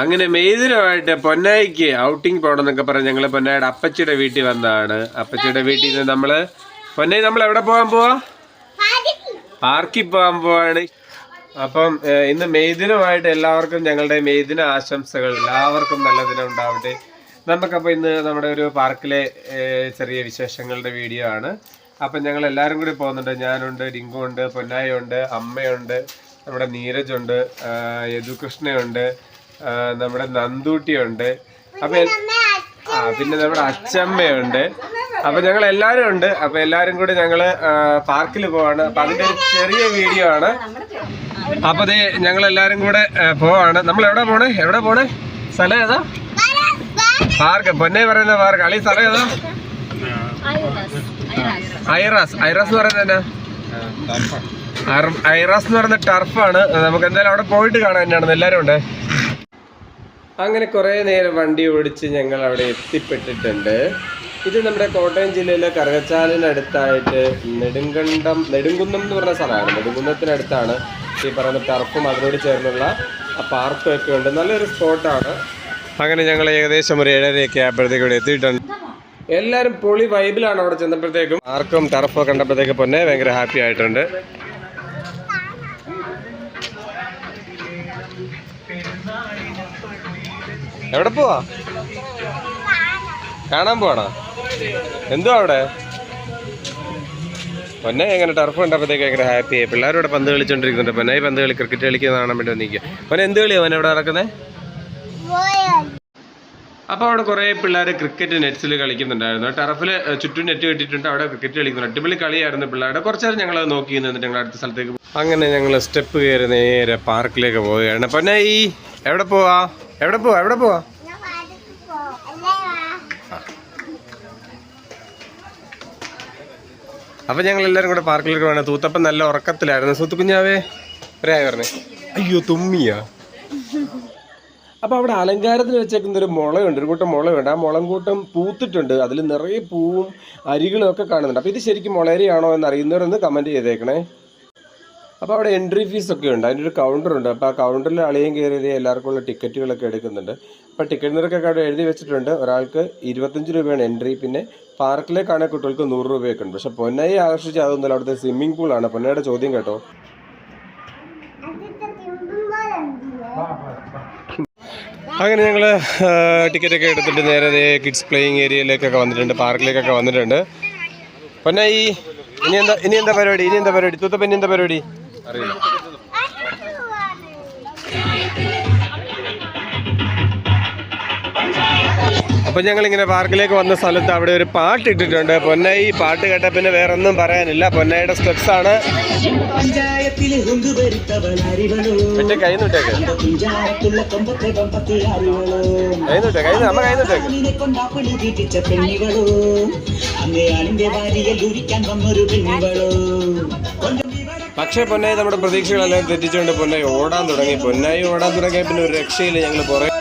അങ്ങനെ മേതിരമായിട്ട് പൊന്നായിക്ക് ഔട്ടിങ് പോകണമെന്നൊക്കെ പറഞ്ഞ് ഞങ്ങൾ പൊന്നായുടെ അപ്പച്ചിയുടെ വീട്ടിൽ വന്നതാണ്. അപ്പച്ചിയുടെ വീട്ടിൽ നിന്ന് നമ്മൾ പൊന്നായി നമ്മൾ എവിടെ പോകാൻ പോവാ? പാർക്കിൽ. പോകാൻ പോവാണ്. അപ്പം ഇന്ന് മെയ്ദിനമായിട്ട് എല്ലാവർക്കും ഞങ്ങളുടെ മെയ്ദിന ആശംസകൾ. എല്ലാവർക്കും നല്ല ദിനം ഉണ്ടാവട്ടെ. നമുക്കപ്പോൾ ഇന്ന് നമ്മുടെ ഒരു പാർക്കിലെ ചെറിയ വിശേഷങ്ങളുടെ വീഡിയോ ആണ്. അപ്പം ഞങ്ങൾ എല്ലാവരും കൂടി പോകുന്നുണ്ട്. ഞാനുണ്ട് ഡിങ്കു ഉണ്ട് പൊന്നായി ഉണ്ട് അമ്മയുണ്ട് നമ്മുടെ നീരജുണ്ട് ഉണ്ട് യദുകൃഷ്ണയുണ്ട് നമ്മുടെ നന്ദൂട്ടിയുണ്ട്. അപ്പം ആ പിന്നെ നമ്മുടെ അച്ചമ്മയുണ്ട് അപ്പൊ ഞങ്ങൾ എല്ലാരും ഉണ്ട്. അപ്പൊ എല്ലാരും കൂടി ഞങ്ങൾ പാർക്കിൽ പോവാണ്. അപ്പൊ അതിന്റെ ഒരു ചെറിയ വീഡിയോ ആണ്. അപ്പൊ ദേ ഞങ്ങൾ എല്ലാരും കൂടെ പോവാണ്. നമ്മൾ എവിടെ പോണേ? എവിടെ പോണേ? സ്ഥലം ഏതാ? പാർക്ക്. പൊന്നെ പറയുന്ന പാർക്ക്. അളി സ്ഥലം ഏതാ? ഐറാസ്. ഐറാസ് എന്ന് പറയുന്നത് എന്നാ? അർ- ഐറാസ് എന്ന് പറയുന്ന ടർഫാണ്. നമുക്ക് എന്തായാലും അവിടെ പോയിട്ട് കാണാൻ തന്നെയാണ് എല്ലാരും ഉണ്ട്. അങ്ങനെ കുറേ നേരം വണ്ടി ഓടിച്ച് ഞങ്ങൾ അവിടെ എത്തിപ്പെട്ടിട്ടുണ്ട്. ഇത് നമ്മുടെ കോട്ടയം ജില്ലയിലെ കറുകച്ചാലിനടുത്തായിട്ട് നെടുങ്കണ്ടം നെടുങ്കുന്നം എന്ന് പറഞ്ഞ സ്ഥലമാണ്. നെടുങ്കുന്നത്തിനടുത്താണ് ഈ പറയുന്ന ടർഫും അതിനോട് ചേർന്നുള്ള ആ പാർക്കും ഒക്കെ ഉണ്ട്. നല്ലൊരു സ്പോട്ടാണ്. അങ്ങനെ ഞങ്ങൾ ഏകദേശം ഒരു ഏഴരയൊക്കെ ആയപ്പോഴത്തേക്ക് ഇവിടെ എത്തിയിട്ടുണ്ട്. എല്ലാവരും പൊളി വൈബിലാണ് അവിടെ ചെന്നപ്പോഴത്തേക്കും. ആർക്കും ടർഫൊക്കെ കണ്ടപ്പോഴത്തേക്ക് പൊന്നെ ഭയങ്കര ഹാപ്പി ആയിട്ടുണ്ട്. എവിടെ പോവാ? കാണാൻ പോവാണോ? എന്തോ അവിടെ? പൊന്നെ എങ്ങനെ ടർഫ് കണ്ടപ്പോഴത്തേക്ക് ഭയങ്കര ഹാപ്പി ആയി. പിള്ളേരോടെ പന്ത് കളിച്ചോണ്ടിരിക്കുന്നുണ്ട്. പൊന്നെ ഈ പന്ത് കളി ക്രിക്കറ്റ് കളിക്കുന്ന കാണാൻ വേണ്ടി വന്നിരിക്കുക പൊന്നെ എന്ത് കളിയാ അവൻ എവിടെ നടക്കുന്നത് അപ്പോൾ അവിടെ കുറേ പിള്ളേർ ക്രിക്കറ്റ് നെറ്റ്സിൽ കളിക്കുന്നുണ്ടായിരുന്നു. ടർഫിൽ ചുറ്റും നെറ്റ് കെട്ടിയിട്ടുണ്ട്. അവിടെ ക്രിക്കറ്റ് കളിക്കുന്നുണ്ട്. അടിപൊളി കളിയായിരുന്നു പിള്ളേരുടെ. കുറച്ച് നേരം ഞങ്ങൾ നോക്കി നിന്നിട്ട് ഞങ്ങൾ അടുത്ത സ്ഥലത്തേക്ക് അങ്ങനെ ഞങ്ങൾ സ്റ്റെപ്പ് കയറി നേരെ പാർക്കിലേക്ക് പോവുകയാണ്. പൊന്നെ ഈ എവിടെ പോവാ? എവിടെ പോവാ? എവിടെ പോവാ? അപ്പൊ ഞങ്ങൾ എല്ലാരും കൂടെ പാർക്കിലേക്ക് വേണം തൂത്തപ്പം നല്ല ഉറക്കത്തിലായിരുന്നു. സൂത്തു കുഞ്ഞാവേ ഒരായി പറഞ്ഞേ. അയ്യോ തുമ്മിയാ. അപ്പൊ അവിടെ അലങ്കാരത്തിന് വെച്ചേക്കുന്ന ഒരു മുളയുണ്ട് ഒരു കൂട്ടം മുളയുണ്ട്. ആ മുളം കൂട്ടം പൂത്തിട്ടുണ്ട്. അതിൽ നിറയെ പൂവും അരികളും ഒക്കെ കാണുന്നുണ്ട്. അപ്പൊ ഇത് ശരിക്കും മുളയരിയാണോ എന്ന് അറിയുന്നവരൊന്ന് കമന്റ് ചെയ്തേക്കണേ. അപ്പോൾ അവിടെ എൻട്രി ഫീസ് ഒക്കെ ഉണ്ട്. അതിന്റെ ഒരു കൗണ്ടർ ഉണ്ട്. അപ്പോൾ ആ കൗണ്ടറിൽ അളിയും കയറിയത് എല്ലാവർക്കും ഉള്ള ടിക്കറ്റുകളൊക്കെ എടുക്കുന്നുണ്ട്. അപ്പോൾ ടിക്കറ്റ് നിരക്കൊക്കെ അവിടെ എഴുതി വെച്ചിട്ടുണ്ട്. ഒരാൾക്ക് ഇരുപത്തഞ്ച് രൂപയാണ് എൻട്രി പിന്നെ പാർക്കിലേക്കാണെങ്കിൽ കുട്ടികൾക്ക് നൂറ് രൂപയൊക്കെ ഉണ്ട്. പക്ഷേ പൊന്നയെ ആകർഷിച്ച് അതൊന്നുമല്ല. അവിടുത്തെ സ്വിമ്മിംഗ് പൂളാണ് പൊന്നയുടെ ചോദ്യം കേട്ടോ. അങ്ങനെ ഞങ്ങൾ ടിക്കറ്റൊക്കെ എടുത്തിട്ട് നേരെ കിഡ്സ് പ്ലേയിങ് ഏരിയയിലേക്കൊക്കെ വന്നിട്ടുണ്ട്. പാർക്കിലേക്കൊക്കെ വന്നിട്ടുണ്ട്. പൊന്നായി ഇനി എന്താ ഇനി എന്താ പരിപാടി? ഇനി എന്താ പരിപാടി? തൂത്തപ്പ ഇനി എന്താ പരിപാടി? അറിയില്ല. അപ്പൊ ഞങ്ങൾ ഇങ്ങനെ പാർക്കിലേക്ക് വന്ന സ്ഥലത്ത് അവിടെ ഒരു പാട്ട് ഇട്ടിട്ടുണ്ട്. പൊന്നായി പാട്ട് കേട്ട പിന്നെ വേറെ ഒന്നും പറയാനില്ല. പൊന്നായിയുടെ സ്റ്റെപ്സ് ആണ്. മറ്റേ കൈ നിട്ടേക്ക്. കൈ നിട്ടേ കൈ അമ്മ കൈ നിട്ടേക്ക്. പക്ഷേ പൊന്നായി നമ്മുടെ പ്രതീക്ഷകളെല്ലാം തെറ്റിച്ചുകൊണ്ട് പൊന്നായി ഓടാൻ തുടങ്ങി. പൊന്നായി ഓടാൻ തുടങ്ങിയ പിന്നെ ഒരു രക്ഷയില്ല ഞങ്ങൾ പുറകെ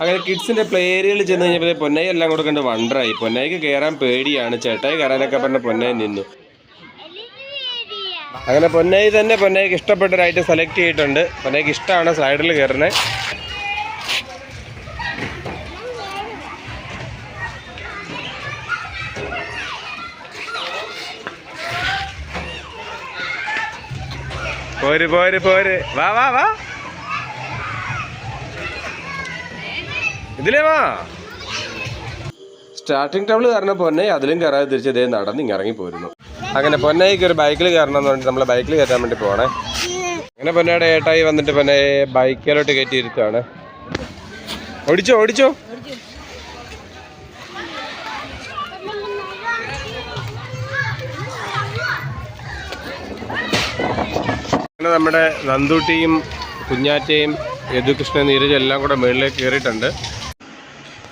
അങ്ങനെ കിഡ്സിന്റെ പ്ലേ ഏരിയയിൽ ചെന്ന് കഴിഞ്ഞപ്പോൾ പൊന്നായി എല്ലാം കൂടെ കണ്ട് വണ്ടറായി. പൊന്നായിക്ക് കയറാൻ പേടിയാണ്. ചേട്ടായി കയറാനൊക്കെ പറഞ്ഞ പൊന്നായി നിന്നു. അങ്ങനെ പൊന്നായി തന്നെ പൊന്നായിക്ക് ഇഷ്ടപ്പെട്ട സെലക്ട് ചെയ്തിട്ടുണ്ട്. പൊന്നായിക്ക് ഇഷ്ടമാണ് സൈഡിൽ കയറുന്നത് പോര് പോര് പോര്. വാ വാ വാ. ഇതിലേ വാ. സ്റ്റാർട്ടിംഗ് ടൗണിൽ കാരണം പൊന്നെ അതിലും കയറാതെ തിരിച്ച് ഇതേ നടന്ന് ഇങ്ങിറങ്ങി പോരുന്നു. അങ്ങനെ പൊന്നയ്ക്ക് ഒരു ബൈക്കിൽ കയറണം എന്ന് പറഞ്ഞിട്ട് നമ്മൾ ബൈക്കിൽ കയറ്റാൻ വേണ്ടി പോകണേ അങ്ങനെ പൊന്നയുടെ ഏട്ടായി വന്നിട്ട് പൊന്നെ ബൈക്കിലോട്ട് കയറ്റി ഇരുത്താണ് ഓടിച്ചോ ഓടിച്ചോ. അങ്ങനെ നമ്മുടെ നന്ദൂട്ടിയും കുഞ്ഞാറ്റയും യദുകൃഷ്ണൻ നീരജ് എല്ലാം കൂടെ മുകളിലേക്ക് കയറിയിട്ടുണ്ട്.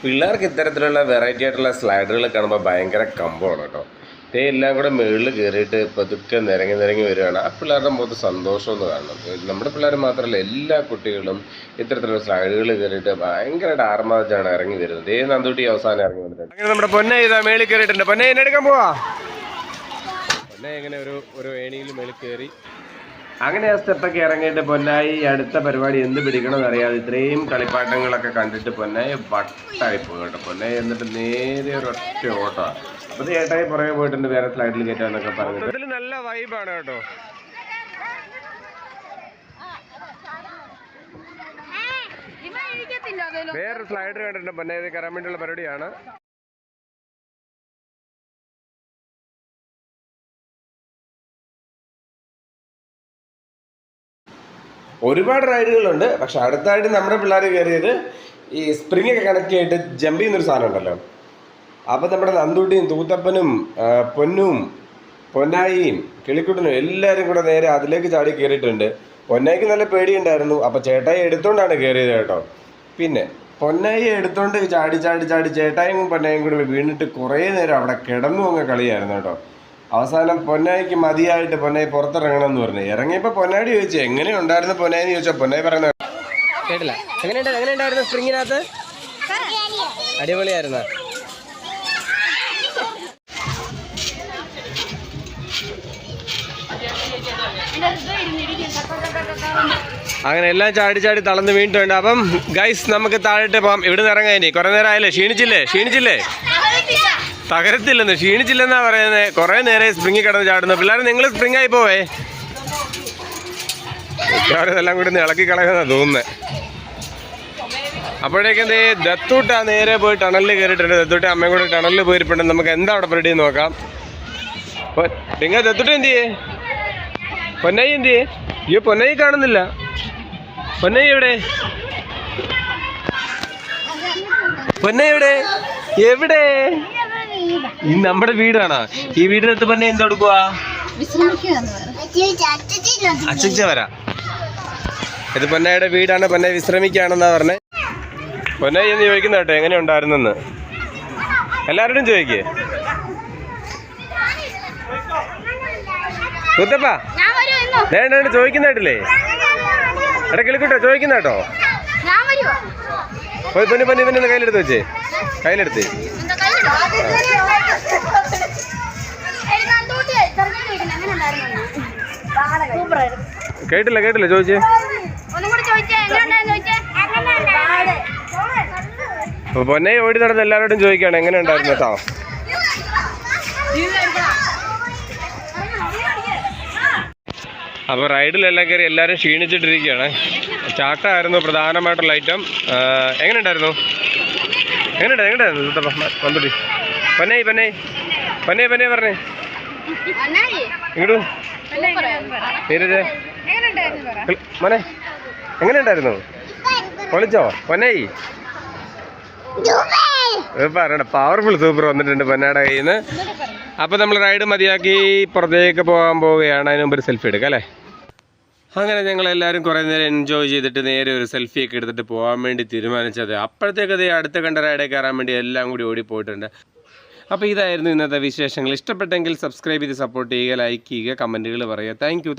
പിള്ളേർക്ക് ഇത്തരത്തിലുള്ള വെറൈറ്റി ആയിട്ടുള്ള സ്ലൈഡുകൾ കാണുമ്പോൾ ഭയങ്കര കമ്പമാണ് കേട്ടോ. ഇതേ എല്ലാം കൂടെ മുകളിൽ കയറിയിട്ട് പതുക്കെ നിരങ്ങി നിരങ്ങി വരികയാണ്. ആ പിള്ളേരുടെ മുഖത്ത് സന്തോഷം എന്ന് കാണണം. നമ്മുടെ പിള്ളേർ മാത്രമല്ല എല്ലാ കുട്ടികളും ഇത്തരത്തിലുള്ള സ്ലൈഡുകൾ കയറിയിട്ട് ഭയങ്കരമായിട്ട് ആർമാദിച്ചാണ് ഇറങ്ങി വരുന്നത്. ഏത് നന്ദൂട്ടി അവസാനം ഇറങ്ങി വന്നിട്ടുണ്ട്. അങ്ങനെ നമ്മുടെ പൊന്നെ ഇതാ മേളിൽ കയറിയിട്ടുണ്ട്. പൊന്നെ എന്നെ എടുക്കാൻ പോവാ. പൊന്നെ എങ്ങനെ ഒരു ഒരു ഏണിയിൽ മേളിൽ കയറി അങ്ങനെ ആ സ്റ്റെപ്പൊക്കെ ഇറങ്ങിയിട്ട് പൊന്നായി അടുത്ത പരിപാടി എന്ത് പിടിക്കണമെന്ന് അറിയാതെ ഇത്രയും കളിപ്പാട്ടങ്ങളൊക്കെ കണ്ടിട്ട് പൊന്നായി വട്ടായി പോകും കേട്ടോ. പൊന്നായി എന്നിട്ട് നേരെ ഒരൊറ്റ ഓട്ടമാണ് അപ്പോൾ ചേട്ടായി പുറകെ പോയിട്ടുണ്ട് വേറെ സ്ലൈഡിൽ കയറ്റാന്നൊക്കെ പറഞ്ഞിട്ട്. നല്ല വൈബാണ് കേട്ടോ. വേറെ സ്ലൈഡർ കണ്ടിട്ടുണ്ട് പൊന്നായി. ഇത് കയറാൻ വേണ്ടിയുള്ള പരിപാടിയാണ്. ഒരുപാട് റൈഡുകളുണ്ട് പക്ഷെ അടുത്തായിട്ട് നമ്മുടെ പിള്ളേർ കയറിയത് ഈ സ്പ്രിംഗ് ഒക്കെ കണക്ട് ചെയ്തിട്ട് ജമ്പ് ചെയ്യുന്നൊരു സാധനം ഉണ്ടല്ലോ. അപ്പം നമ്മുടെ നന്ദൂട്ടിയും തൂത്തപ്പനും പൊന്നും പൊന്നായിയും കിളിക്കുട്ടനും എല്ലാവരും കൂടെ നേരെ അതിലേക്ക് ചാടി കയറിയിട്ടുണ്ട്. പൊന്നായിക്ക് നല്ല പേടിയുണ്ടായിരുന്നു അപ്പം ചേട്ടായി എടുത്തോണ്ടാണ് കയറിയത് കേട്ടോ. പിന്നെ പൊന്നായി എടുത്തോണ്ട് ചാടി ചാടി ചാടി ചേട്ടായും പൊന്നായും കൂടെ വീണിട്ട് കുറേ നേരം അവിടെ കിടന്നു അങ്ങ് കളിയായിരുന്നു കേട്ടോ. അവസാനം പൊന്നായിക്ക് മതിയായിട്ട് പൊന്നായി പുറത്തിറങ്ങണം എന്ന് പറഞ്ഞു. ഇറങ്ങിയപ്പോൾ പൊന്നാടി ചോദിച്ചു എങ്ങനെ ഉണ്ടായിരുന്നു പൊന്നായി എന്ന് ചോദിച്ചാൽ പൊന്നായി പറയുന്നത് കേട്ടില്ല. എങ്ങനെയുണ്ട് എങ്ങനെയുണ്ടായിരുന്നു സ്പ്രിങ്ങിനകത്ത് അടിപൊളിയായിരുന്നു? അങ്ങനെ എല്ലാം ചാടി ചാടി തളർന്ന് വീണിട്ടുണ്ട് അപ്പം ഗൈസ് നമുക്ക് താഴോട്ട് പോകാം ഇവിടെ നിന്ന് ഇറങ്ങാൻ ഇനി കുറെ നേരം ആയില്ലേ? ക്ഷീണിച്ചില്ലേ? ക്ഷീണിച്ചില്ലേ? തകരത്തില്ലെന്ന് ക്ഷീണിച്ചില്ലെന്നാ പറയുന്നത് കുറെ നേരെ സ്പ്രിംഗിൽ കിടന്ന് ചാടുന്നു. പിള്ളേർ നിങ്ങൾ സ്പ്രിംഗ് ആയി പോവേ. മിക്കവാറും കൂടി ഇളക്കി കളയുന്ന തോന്നുന്നത് അപ്പോഴേക്കും എന്തേ ദത്തൂട്ട നേരെ പോയി ടണലിൽ കയറിയിട്ടുണ്ട്. ദത്തൂട്ട അമ്മയും കൂടെ ടണലിൽ പോയിട്ടുണ്ട് നമുക്ക് എന്താ അവിടെ പരിപാടി നോക്കാം. നിങ്ങൾ ദത്തൂട്ട എന്ത് ചെയ്യേ? പൊന്നായി എന്ത് ചെയ്യേ? അയ്യോ പൊന്നായി കാണുന്നില്ല. പൊന്നായി എവിടെ? പൊന്നായി എവിടെ? എവിടെ? നമ്മുടെ വീടാണോ. ഈ വീടിനടുത്ത് പറഞ്ഞ എന്ത് കൊടുക്കുവാ? അച്ഛച്ച വരാം ഇത് പൊന്നയുടെ വീടാണ്. പൊന്നെ വിശ്രമിക്കുകയാണെന്നാ പറഞ്ഞേ. പൊന്നെ എന്ന് ചോദിക്കുന്ന കേട്ടോ എങ്ങനെ ഉണ്ടായിരുന്നെന്ന്. എല്ലാവരോടും ചോദിക്കേ. കുത്തപ്പാ? വേണ്ട വേണ്ട ചോദിക്കുന്ന കേട്ടില്ലേ? എടാ കിളിക്കൂട്ടോ ചോദിക്കുന്ന കേട്ടോ. പൊന്നു പൊന്നു പൊന്നു കയ്യിലെടുത്ത് വെച്ചേ. കയ്യിലെടുത്ത്. ഉണ്ടായിരുന്നു. കേട്ടില്ല കേട്ടില്ല ചോദിച്ചേ. ഉണ്ടായിരുന്നു പൊന്നെ ഓടി നടന്ന് എല്ലാവരോടും ചോദിക്കാണ് എങ്ങനെ ഉണ്ടായിരുന്നു കേട്ടോ? അപ്പോൾ റൈഡിലെല്ലാം കയറി എല്ലാവരും ക്ഷീണിച്ചിട്ടിരിക്കുകയാണ്. ചാട്ടമായിരുന്നു പ്രധാനമായിട്ടുള്ള ഐറ്റം എങ്ങനെ ഉണ്ടായിരുന്നു എങ്ങനെ എങ്ങനെയുണ്ടായിരുന്നു? വന്നിട്ട്. പൊന്നേ പൊന്നേ പൊന്നേ പൊന്നേ പറഞ്ഞേ. ഇങ്ങോട്ട്. നീരജ് എങ്ങനെ ഉണ്ടായിരുന്നു പറ. മോനെ എങ്ങനെ ഉണ്ടായിരുന്നു പൊളിച്ചോ പൊന്നേയ് പറയണ പവർഫുൾ സൂപ്പർ വന്നിട്ടുണ്ട് പൊന്നയുടെ കയ്യിൽ നിന്ന് അപ്പോൾ നമ്മൾ റൈഡ് മതിയാക്കി പുറത്തേക്ക് പോകാൻ പോവുകയാണ്. അതിന് മുമ്പ് ഒരു സെൽഫി എടുക്കാം അല്ലേ? അങ്ങനെ ഞങ്ങൾ എല്ലാവരും കുറേ നേരം എൻജോയ് ചെയ്തിട്ട് നേരെ ഒരു സെൽഫി ഒക്കെ എടുത്തിട്ട് പോകാൻ വേണ്ടി തീരുമാനിച്ചത്. അപ്പോഴത്തേക്കത് അടുത്ത കണ്ട റൈഡേ കയറാൻ വേണ്ടി എല്ലാം കൂടി ഓടിപ്പോയിട്ടുണ്ട്. അപ്പോൾ ഇതായിരുന്നു ഇന്നത്തെ വിശേഷങ്ങൾ. ഇഷ്ടപ്പെട്ടെങ്കിൽ സബ്സ്ക്രൈബ് ചെയ്ത് സപ്പോർട്ട് ചെയ്യുക ലൈക്ക് ചെയ്യുക കമന്റുകൾ പറയുക. Thank you